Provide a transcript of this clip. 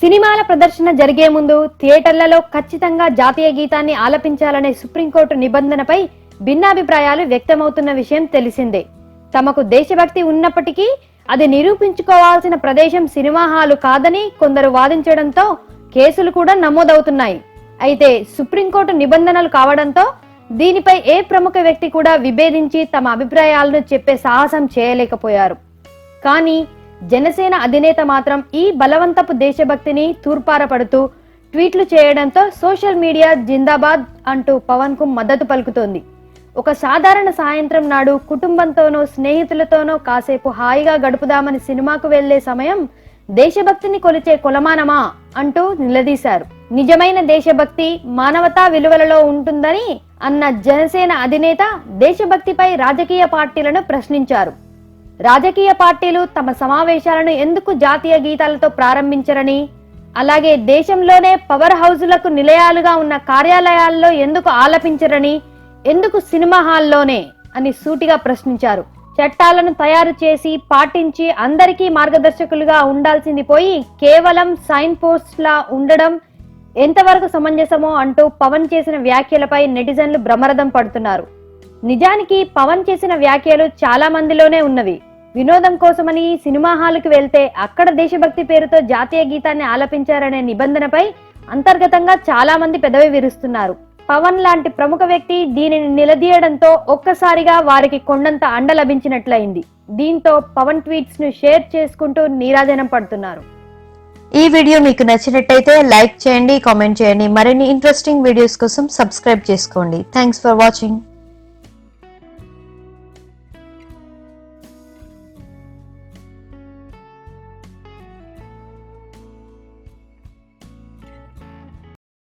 సినిమాల ప్రదర్శన జరిగే ముందు థియేటర్లలో ఖచ్చితంగా జాతీయ గీతాన్ని ఆలపించాలనే సుప్రీంకోర్టు నిబంధనపై భిన్నాభిప్రాయాలు వ్యక్తమవుతున్న విషయం తెలిసిందే. తమకు దేశభక్తి ఉన్నప్పటికీ అది నిరూపించుకోవాల్సిన ప్రదేశం సినిమా హాలు కాదని కొందరు వాదించడంతో కేసులు కూడా నమోదవుతున్నాయి. అయితే సుప్రీంకోర్టు నిబంధనలు కావడంతో దీనిపై ఏ ప్రముఖ వ్యక్తి కూడా విభేదించి తమ అభిప్రాయాలను చెప్పే సాహసం చేయలేకపోయారు. కానీ జనసేన అధినేత మాత్రం ఈ బలవంతపు దేశభక్తిని తూర్పారపడుతూ ట్వీట్లు చేయడంతో సోషల్ మీడియా జిందాబాద్ అంటూ పవన్కు మద్దతు పలుకుతోంది. ఒక సాధారణ సాయంత్రం నాడు కుటుంబంతోనో స్నేహితులతోనో కాసేపు హాయిగా గడుపుదామని సినిమాకు వెళ్ళే సమయం దేశభక్తిని కొలిచే కులమానమా అంటూ నిలదీశారు. నిజమైన దేశభక్తి మానవతా విలువలలో ఉంటుందని అన్న జనసేన అధినేత దేశభక్తిపై రాజకీయ పార్టీలను ప్రశ్నించారు. రాజకీయ పార్టీలు తమ సమావేశాలను ఎందుకు జాతీయ గీతాలతో ప్రారంభించరని? అలాగే దేశంలోనే పవర్ హౌజులకు నిలయాలుగా ఉన్న కార్యాలయాల్లో ఎందుకు ఆలపించరని? ఎందుకు సినిమా హాల్లోనే? అని సూటిగా ప్రశ్నించారు. చట్టాలను తయారు చేసి పాటించి అందరికీ మార్గదర్శకులుగా ఉండాల్సింది పోయి కేవలం సైన్ పోస్ట్లా ఉండడం ఎంతవరకు సమంజసమో అంటూ పవన్ చేసిన వ్యాఖ్యలపై నెటిజన్లు బ్రహ్మరథం పడుతున్నారు. నిజానికి పవన్ చేసిన వ్యాఖ్యలు చాలా మందిలోనే ఉన్నవి. వినోదం కోసమని సినిమా హాల్కి వెళ్తే అక్కడ దేశభక్తి పేరుతో జాతీయ గీతాన్ని ఆలపించారనే నిబంధనపై అంతర్గతంగా చాలా మంది పెదవి విరుస్తున్నారు. పవన్ లాంటి ప్రముఖ వ్యక్తి దీనిని నిలదీయడంతో ఒక్కసారిగా వారికి కొండంత అండ లభించినట్లయింది. దీంతో పవన్ ట్వీట్స్ను షేర్ చేసుకుంటూ నీరాజనం పడుతున్నారు. ఈ వీడియో మీకు నచ్చినట్టయితే లైక్ చేయండి కామెంట్ చేయండి. మరిన్ని ఇంట్రెస్టింగ్ వీడియోస్ కోసం సబ్స్క్రైబ్ చేసుకోండి. Thanks for watching